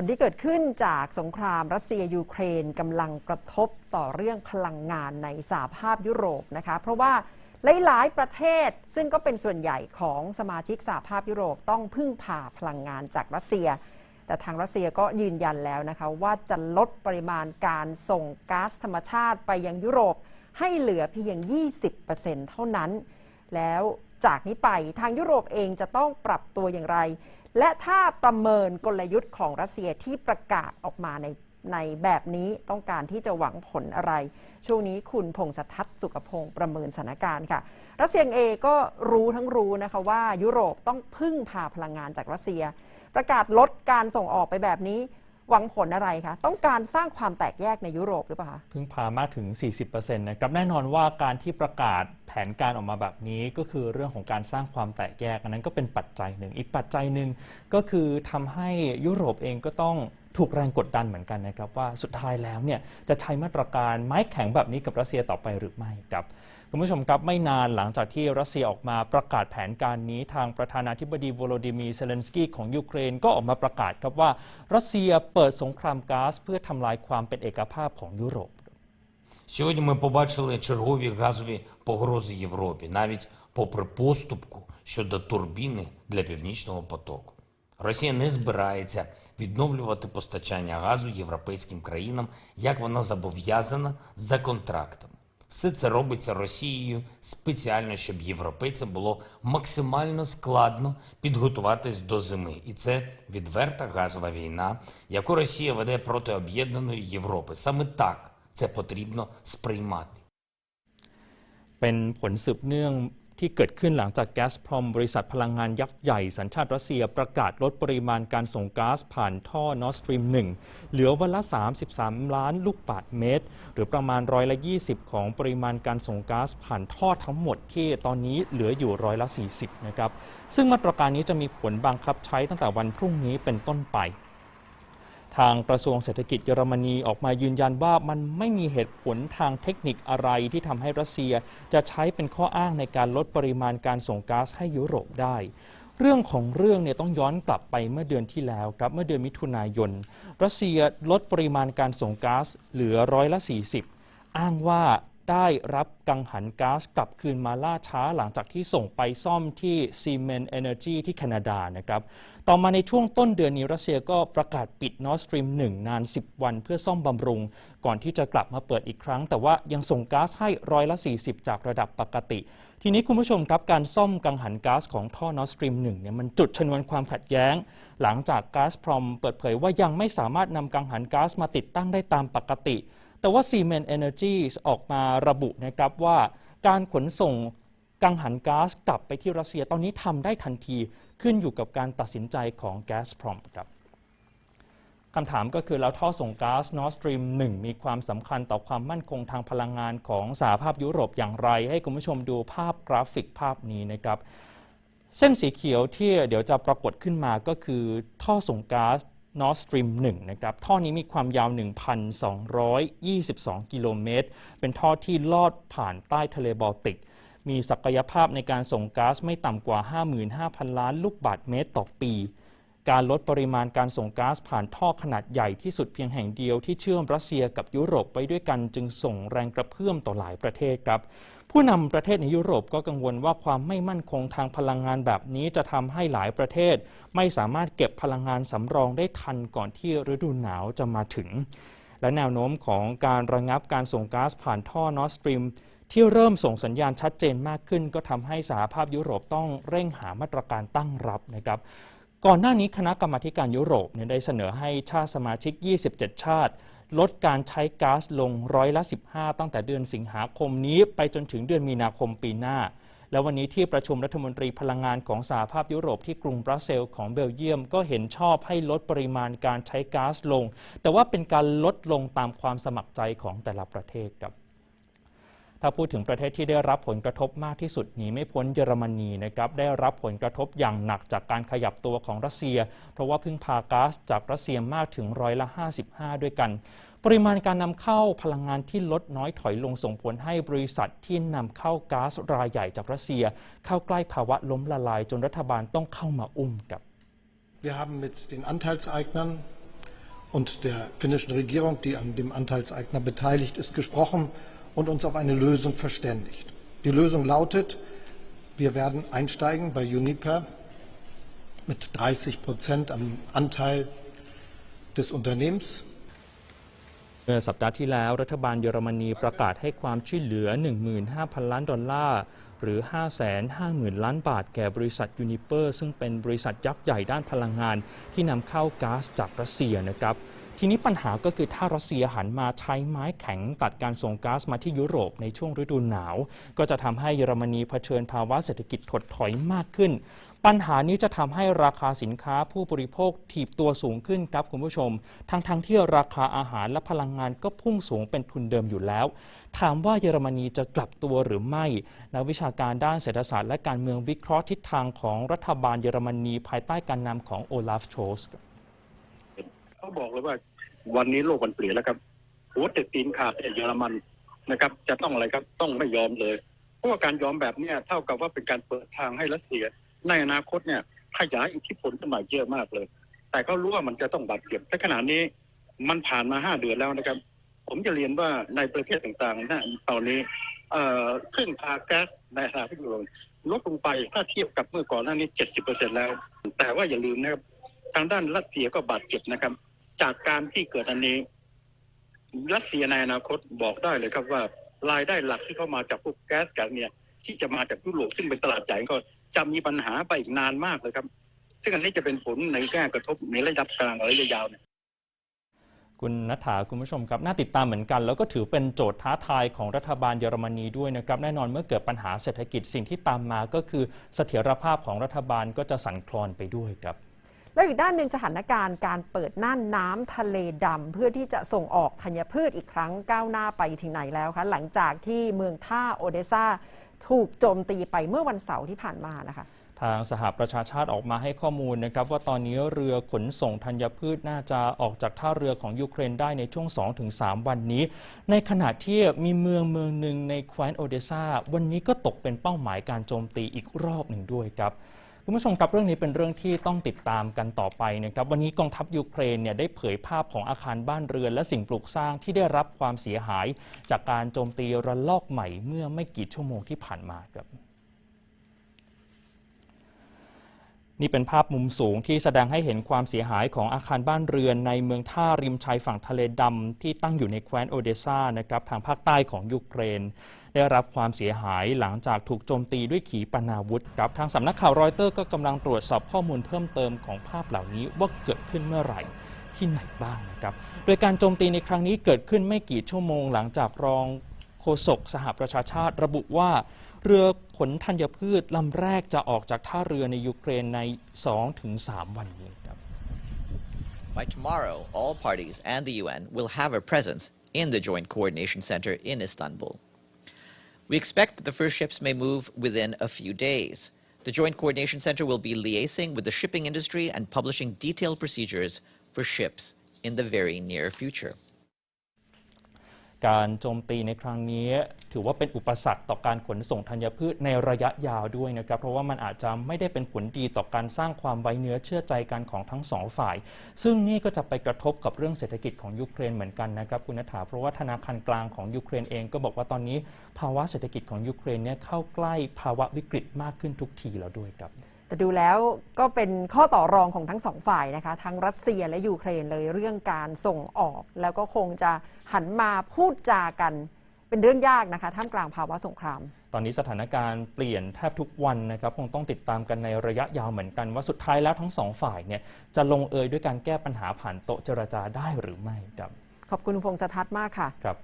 ลที่เกิดขึ้นจากสงครามรัสเซียยูเครนกำลังกระทบต่อเรื่องพลังงานในสหภาพยุโรปนะคะ เพราะว่าหลาย ๆ ประเทศซึ่งก็เป็นส่วนใหญ่ของสมาชิกสหภาพยุโรปต้องพึ่งพาพลังงานจากรัสเซีย แต่ทางรัสเซียก็ยืนยันแล้วนะคะ ว่าจะลดปริมาณการส่งก๊าซธรรมชาติไปยังยุโรปให้เหลือเพียง 20%เท่านั้น แล้วจากนี้ไปทางยุโรปเองจะต้องปรับตัวอย่างไร และถ้าประเมินกลยุทธ์ของรัสเซียที่ประกาศออกมาในในแบบนี้ต้องการที่จะหวังผลอะไร ช่วงนี้คุณพงศทัศน์สุขพงศ์ประเมินสถานการณ์ค่ะ รัสเซียเองก็รู้ทั้งรู้นะคะว่ายุโรปต้องพึ่งพาพลังงานจากรัสเซีย ประกาศลดการส่งออกไปแบบนี้ หวังผลอะไรคะ ต้องการสร้างความแตกแยกในยุโรปหรือเปล่าคะ พึ่งพามากถึง 40%นะครับแน่นอนว่าการที่ประกาศแผนการออกมาแบบนี้ก็คือเรื่องของการสร้างความแตกแยก อันนั้นก็เป็นปัจจัยหนึ่ง อีกปัจจัยหนึ่งก็คือทำให้ยุโรปเองก็ต้องถูกแรงกดดันเหมือนกันนะครับว่าสุดท้ายแล้วเนี่ยจะใช้มาตรการไม้แข็งแบบนี้กับรัสเซียต่อไปหรือไม่ครับ คุณผู้ชมครับไม่นานหลังจากที่รัสเซียออกมาประกาศแผนการนี้ทางประธานาธิบดีโวโลดิมีร์เซเลนสกี้ของยูเครนก็ออกมาประกาศครับว่ารัสเซียเปิดสงครามก๊าซเพื่อทำลายความเป็นเอกภาพของยุโรป Сьогодні ми побачили чергові газові погрози Європі, навіть попри поступку щодо турбіни для північного потоку. Росія не збирається відновлювати постачання газу європейським країнам, як вона зобов'язана за контрактами. Все це робиться Росією спеціально, щоб європейцям було максимально складно підготуватись до зими. І це відверта газова війна, яку Росія веде проти об'єднаної Європи. Саме так це потрібно сприймати. เป็นผลสืบเนื่อง ที่เกิดขึ้นหลังจากแก๊สพรอมบริษัทพลังงานยักษ์ใหญ่สัญชาติรัสเซียประกาศลดปริมาณการส่งก๊าซผ่านท่อนอสตรีม 1 เหลือวันละ 33 ล้านลูกบาศก์เมตร หรือประมาณร้อยละ 20 ของปริมาณการส่งก๊าซผ่านท่อทั้งหมดที่ตอนนี้เหลืออยู่ร้อยละ 40 นะครับ ซึ่งมาตรการนี้จะมีผลบังคับใช้ตั้งแต่วันพรุ่งนี้เป็นต้นไป ทางกระทรวงเศรษฐกิจเยอรมนีออกมายืนยันว่ามันไม่มีเหตุผลทางเทคนิคอะไรที่ทำให้รัสเซียจะใช้เป็นข้ออ้างในการลดปริมาณการส่งก๊าซให้ยุโรปได้ เรื่องของเรื่องเนี่ยต้องย้อนกลับไปเมื่อเดือนที่แล้วครับเมื่อเดือนมิถุนายน รัสเซียลดปริมาณการส่งก๊าซเหลือร้อยละ 40 อ้างว่า ได้รับกังหันก๊าซกลับคืนมาล่าช้าหลังจากที่ส่งไปซ่อมที่ Siemens Energy ที่แคนาดานะครับ ต่อมาในช่วงต้นเดือนนี้รัสเซียก็ประกาศปิด Nord Stream 1นาน 10 วันเพื่อซ่อมบำรุง ก่อนที่จะกลับมาเปิดอีกครั้ง แต่ว่ายังส่งก๊าซให้ร้อยละ 40 จากระดับปกติ ทีนี้คุณผู้ชมครับการซ่อมกังหันก๊าซของท่อ Nord Stream 1เนี่ยมันจุดชนวนความขัดแย้ง หลังจากก๊าซพรอมเปิดเผยว่ายังไม่สามารถนำกังหันก๊าซมาติดตั้งได้ตามปกติ แต่ว่า Siemens Energy ออกมาระบุนะครับว่าการขนส่งกังหันก๊าซกลับไปที่รัสเซียตอนนี้ทำได้ทันทีขึ้นอยู่กับการตัดสินใจของ Gazprom ครับคำถามก็คือแล้วท่อส่งก๊าซ Nord Stream 1 มีความสำคัญต่อความมั่นคงทางพลังงานของสหภาพยุโรปอย่างไร ให้คุณผู้ชมดูภาพกราฟิกภาพนี้นะครับ เส้นสีเขียวที่เดี๋ยวจะปรากฏขึ้นมาก็คือท่อส่งก๊าซ Nord Stream 1นะครับท่อนี้มีความยาว 1,222 กิโลเมตร เป็นท่อที่ลอดผ่านใต้ทะเลบอลติก มีศักยภาพในการส่งก๊าซไม่ต่ำกว่า 55,000 ล้านลูกบาศก์เมตรต่อปี การลดปริมาณการส่งก๊าซผ่านท่อขนาดใหญ่ที่สุดเพียงแห่งเดียวที่เชื่อมรัสเซียกับยุโรปไปด้วยกันจึงส่งแรงกระเพื่อมต่อหลายประเทศครับผู้นำประเทศในยุโรปก็กังวลว่าความไม่มั่นคงทางพลังงานแบบนี้จะทำให้หลายประเทศ ไม่สามารถเก็บพลังงานสำรองได้ทันก่อนที่ฤดูหนาวจะมาถึง และแนวโน้มของการระงับการส่งก๊าซผ่านท่อ Nord Stream ที่เริ่มส่งสัญญาณชัดเจนมากขึ้น ก็ทำให้สหภาพยุโรปต้องเร่งหามาตรการตั้งรับนะครับ ก่อนหน้านี้คณะกรรมาการยุโรปเนี่ยได้เสนอให้ชาติสมาชิก 27 ชาติ ลดการใช้ก๊าซลงร้อยละ 15 ตั้งแต่เดือนสิงหาคมนี้ไปจนถึงเดือนมีนาคมปีหน้า แล้ววันนี้ที่ประชุมรัฐมนตรีพลังงานของสหภาพยุโรปที่กรุงบรัสเซลส์ของเบลเยียม ก็เห็นชอบให้ลดปริมาณการใช้ก๊าซลง แต่ว่าเป็นการลดลงตามความสมัครใจของแต่ละประเทศครับ ถ้าพูดถึงประเทศที่ได้รับผลกระทบมากที่สุดหนีไม่พ้นเยอรมนีนะครับได้รับผลกระทบอย่างหนักจากการขยับตัวของรัสเซีย เพราะว่าพึ่งพาก๊าซจากรัสเซียมากถึงร้อยละ 55 ด้วยกัน ปริมาณการนำเข้าพลังงานที่ลดน้อยถอยลงส่งผลให้บริษัทที่นำเข้าก๊าซรายใหญ่จากรัสเซีย เข้าใกล้ภาวะล้มละลายจนรัฐบาลต้องเข้ามาอุ้มครับ Wir haben mit den Anteilseignern und der finnischen Regierung, die an dem Anteilseigner beteiligt ist, gesprochen und uns auf eine Lösung verständigt. Die Lösung lautet, wir werden einsteigen bei Uniper mit 30 Prozent am Anteil des Unternehmens. เมื่อสัปดาห์ที่แล้ว รัฐบาลเยอรมนีประกาศให้ความช่วยเหลือ 15,000 ล้านดอลลาร์ หรือ 550,000 ล้านบาท แก่บริษัทยูนิเปอร์ซึ่งเป็นบริษัทยักษ์ใหญ่ด้านพลังงานที่นำเข้าก๊าซจากรัสเซียนะครับ ทีนี้ปัญหาก็คือถ้ารัสเซียหันมาใช้ไม้แข็งตัดการส่งก๊าซมาที่ยุโรปในช่วงฤดูหนาว ก็จะทำให้เยอรมนีเผชิญภาวะเศรษฐกิจถดถอยมากขึ้น ปัญหานี้จะทำให้ราคาสินค้าผู้บริโภคถีบตัวสูงขึ้นครับคุณผู้ชม ทั้งๆทที่ราคาอาหารและพลังงานก็พุ่งสูงเป็นทุนเดิมอยู่แล้ว ถามว่าเยอรมนีจะกลับตัวหรือไม่นักวิชาการด้านเศรษฐศาสตร์และการเมืองวิเคราะห์ทิศทางของรัฐบาลเยอรมนีภายใต้การนำของโอลาฟโชส เขาบอกเลยว่า วันนี้โลกมันเปลี่ยนแล้วครับหัวติดตีนขาดเนี่ยเยอรมันนะครับ จะต้องอะไรครับต้องไม่ยอมเลย เพราะว่าการยอมแบบเนี้ยเท่ากับว่าเป็นการเปิดทางให้รัสเซีย ในอนาคตเนี่ยขยายอิทธิพลขึ้นมาเยอะมากเลย แต่เขารู้ว่ามันจะต้องบาดเจ็บแต่ขณะนี้มันผ่านมาห้าเดือนแล้วนะครับ ผมจะเรียนว่าในประเทศต่างๆนะตอนนี้เอ่อขึ้นพาแก๊สในสหภาพยุโรปลดลงไปถ้าเทียบกับเมื่อก่อนหน้านี้เจ็ดสิบเปอร์เซ็นแล้ว แต่ว่าอย่าลืมนะครับ ทางด้านรัสเซียก็บาดเจ็บนะครับ จากการที่เกิดอันนี้ รัสเซียในอนาคตบอกได้เลยครับว่ารายได้หลักที่เข้ามาจากพวกแก๊สก๊สเนี่ย ที่จะมาจากยุโรปซึ่งเป็นตลาดใหญ่ก็จะมีปัญหาไปอีกนานมากเลยครับ ซึ่งอันนี้จะเป็นผลในแง่กระทบในระดับกลางและระยะยาวเนี่ยคุณนัฐาคุณผู้ชมครับ น่าติดตามเหมือนกัน แล้วก็ถือเป็นโจทย์ท้าทายของรัฐบาลเยอรมนีด้วยนะครับ แน่นอนเมื่อเกิดปัญหาเศรษฐกิจสิ่งที่ตามมาก็คือเสถียรภาพของรัฐบาลก็จะสั่นคลอนไปด้วยครับ แล้วอีกด้านหนึ่งสถานการณ์การเปิดน่านน้ำทะเลดำเพื่อที่จะส่งออกธัญพืชอีกครั้งก้าวหน้าไปถึงไหนแล้วคะหลังจากที่เมืองท่าโอเดซาถูกโจมตีไปเมื่อวันเสาร์ที่ผ่านมานะคะทางสหประชาชาติออกมาให้ข้อมูลนะครับ ว่าตอนนี้เรือขนส่งธัญพืชน่าจะออกจากท่าเรือของยูเครนได้ในช่วง 2-3 วันนี้ ในขณะที่มีเมืองเมืองหนึ่งในแคว้นโอเดซาวันนี้ก็ตกเป็นเป้าหมายการโจมตีอีกรอบหนึ่งด้วยครับ คุณผู้ชมครับเรื่องนี้เป็นเรื่องที่ต้องติดตามกันต่อไปนะครับวันนี้กองทัพยูเครนเนี่ยได้เผยภาพของอาคารบ้านเรือน และสิ่งปลูกสร้างที่ได้รับความเสียหาย จากการโจมตีระลอกใหม่เมื่อไม่กี่ชั่วโมงที่ผ่านมาครับ นี่เป็นภาพมุมสูงที่แสดงให้เห็นความเสียหายของอาคารบ้านเรือนในเมืองท่าริมชายฝั่งทะเลดำที่ตั้งอยู่ในแคว้นโอเดซานะครับทางภาคใต้ของยูเครน ได้รับความเสียหายหลังจากถูกโจมตีด้วยขีปนาวุธครับทางสำนักข่าวรอยเตอร์ก็กำลังตรวจสอบข้อมูลเพิ่มเติมของภาพเหล่านี้ว่าเกิดขึ้นเมื่อไหร่ที่ไหนบ้างนะครับ โดยการโจมตีในครั้งนี้เกิดขึ้นไม่กี่ชั่วโมงหลังจากรองโฆษกสหประชาชาติระบุว่า เรือขนธัญพืชลำแรกจะออกจากท่าเรือในยูเครนใน 2-3 วันนี้ครับ By tomorrow, all parties and the UN will have a presence in the Joint Coordination Center in Istanbul. We expect that the first ships may move within a few days. The Joint Coordination Center will be liaising with the shipping industry and publishing detailed procedures for ships in the very near future. การโจมตีในครั้งนี้ ถือว่าเป็นอุปสรรคต่อการขนส่งธัญพืชในระยะยาวด้วยนะครับ เพราะว่ามันอาจจะไม่ได้เป็นผลดีต่อการสร้างความไว้เนื้อเชื่อใจกันของทั้งสองฝ่าย ซึ่งนี่ก็จะไปกระทบกับเรื่องเศรษฐกิจของยูเครนเหมือนกันนะครับคุณนัฐาเพราะว่าธนาคารกลางของยูเครนเองก็บอกว่าตอนนี้ ภาวะเศรษฐกิจของยูเครนเนี่ยเข้าใกล้ภาวะวิกฤตมากขึ้นทุกทีแล้วด้วยครับแต่ดูแล้วก็เป็นข้อต่อรองของทั้งสองฝ่ายนะคะ ทั้งรัสเซียและยูเครนเลยเรื่องการส่งออก แล้วก็คงจะหันมาพูดจากัน เป็นเรื่องยากนะคะท่ามกลางภาวะสงคราม ตอนนี้สถานการณ์เปลี่ยนแทบทุกวันนะครับคงต้องติดตามกันในระยะยาวเหมือนกัน ว่าสุดท้ายแล้วทั้งสองฝ่ายเนี่ยจะลงเอยด้วยการแก้ปัญหาผ่านโต๊ะเจรจาได้หรือไม่ครับ ขอบคุณคุณพงษ์สทัศน์มากค่ะ ครับ